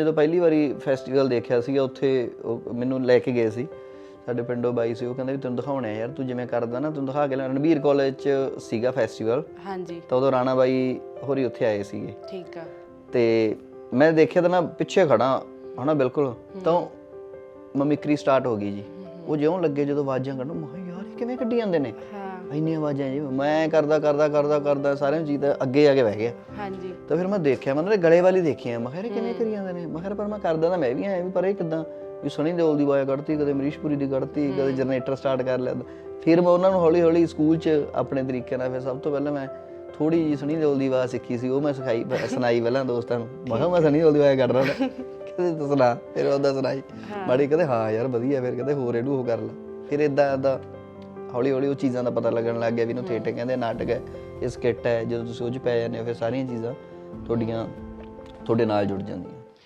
ਜਦੋਂ ਪਹਿਲੀ ਵਾਰੀ ਫੈਸਟੀਵਲ ਦੇਖਿਆ ਸੀਗਾ ਉੱਥੇ ਮੈਨੂੰ ਲੈ ਕੇ ਗਏ ਸੀ। ਸਾਡੇ ਪਿੰਡੋਂ ਬਾਈ ਸੀ ਉਹ ਕਹਿੰਦਾ ਵੀ ਤੈਨੂੰ ਦਿਖਾਉਣਾ ਯਾਰ ਤੂੰ ਜਿਵੇਂ ਕਰਦਾ ਨਾ ਤੈਨੂੰ ਦਿਖਾ ਕੇ ਲੈ। ਰਣਬੀਰ ਕਾਲਜ 'ਚ ਸੀਗਾ ਫੈਸਟੀਵਲ ਹਾਂਜੀ। ਤਾਂ ਉਦੋਂ ਰਾਣਾ ਬਾਈ ਹੋਰੀ ਉੱਥੇ ਆਏ ਸੀਗੇ। ਠੀਕ ਆ। ਤੇ ਮੈਂ ਦੇਖਿਆ ਤਾਂ ਮੈਂ ਪਿੱਛੇ ਖੜਾ ਹਨਾ ਬਿਲਕੁਲ। ਤਾਂ ਮਮਿਕਰੀ ਸਟਾਰਟ ਹੋ ਗਈ ਜੀ। ਉਹ ਜਿਉਂ ਲੱਗੇ ਜਦੋਂ ਆਵਾਜ਼ਾਂ ਕੱਢਣ ਮੈਂ ਯਾਰ ਇਹ ਕਿਵੇਂ ਕੱਢੀ ਜਾਂਦੇ ਨੇ? ਹਾਂ। ਇੰਨੀਆਂ ਆਵਾਜ਼ਾਂ ਜੀ ਮੈਂ ਕਰਦਾ ਕਰਦਾ ਕਰਦਾ ਕਰਦਾ ਸਾਰਿਆਂ ਚੀਜ਼ ਦਾ ਅੱਗੇ ਜਾ ਕੇ ਬਹਿ ਗਿਆ। ਹਾਂਜੀ। ਤਾਂ ਫਿਰ ਮੈਂ ਦੇਖਿਆ ਮੈਂ ਉਹਨਾਂ ਦੇ ਗਲੇ ਵਾਲੀ ਦੇਖਿਆ ਮੈਂ ਕਿਹਾ ਇਹ ਕਿਵੇਂ ਕਰੀ ਜਾਂਦੇ ਨੇ? ਮੈਂ ਕਿਹਾ ਪਰ ਮੈਂ ਕਰਦਾ ਤਾਂ ਮੈਂ ਵੀ ਐ ਵੀ ਪਰ ਇਹ ਕਿਦਾਂ? ਵੀ ਸਣੀ ਦੇਓਲ ਦੀ ਆਵਾਜ਼ ਕੱਢਤੀ ਕਦੇ ਮਰੀਸ਼ਪੁਰੀ ਦੀ ਕੱਢਤੀ ਕਦੇ ਜਨਰੇਟਰ ਸਟਾਰਟ ਕਰ ਲਿਆ। ਫਿਰ ਮੈਂ ਉਹਨਾਂ ਨੂੰ ਹੌਲੀ ਹੌਲੀ ਸਕੂਲ 'ਚ ਆਪਣੇ ਤਰੀਕੇ ਨਾਲ ਫਿਰ ਸਭ ਤੋਂ ਪਹਿਲਾਂ ਮੈਂ ਥੋੜੀ ਜੀ ਸਣੀ ਦੇਓਲ ਦੀ ਆਵਾਜ਼ ਸਿੱਖੀ ਸੀ ਉਹ ਮੈਂ ਸਿਖਾਈ ਸੁਣਾਈ ਪਹਿਲਾਂ ਦੋਸਤਾਂ ਨੂੰ। ਮੈਂ ਕਿਹਾ ਮੈਂ ਸਣੀ ਦੇਓਲ ਦੀ ਆਵਾਜ਼ ਕੱਢ ਰਿਹਾ ਕਹਿੰਦੇ ਤੂੰ ਸੁਣਾ ਫਿਰ ਉਹਦਾ ਸੁਣਾਈ। ਮਾੜੀ ਕਹਿੰਦੇ ਹਾਂ ਯਾਰ ਵਧੀਆ ਫਿਰ ਕਹਿੰਦੇ ਹੋਰ ਇਹਨੂੰ ਉਹ ਕਰ ਲੈ। ਫਿਰ ਇਦਾਂ ਇਦਾਂ ਹੌਲੀ ਹੌਲੀ ਉਹ ਚੀਜ਼ਾਂ ਦਾ ਪਤਾ ਲੱਗਣ ਲੱਗ ਗਿਆ ਵੀ ਇਹਨੂੰ ਥੀਏਟਰ ਕਹਿੰਦੇ ਨਾਟਕ ਹੈ ਇਹ ਸਕਿੱਟ ਹੈ ਜਦੋਂ ਤੁਸੀਂ ਉਹ 'ਚ ਪੈ ਜਾਂਦੇ ਹੋ ਫਿਰ ਸਾਰੀਆਂ ਚੀਜ਼ਾਂ ਤੁਹਾਡੀਆਂ ਤੁਹਾਡੇ ਨਾਲ ਜੁੜ ਜਾਂਦੀਆਂ।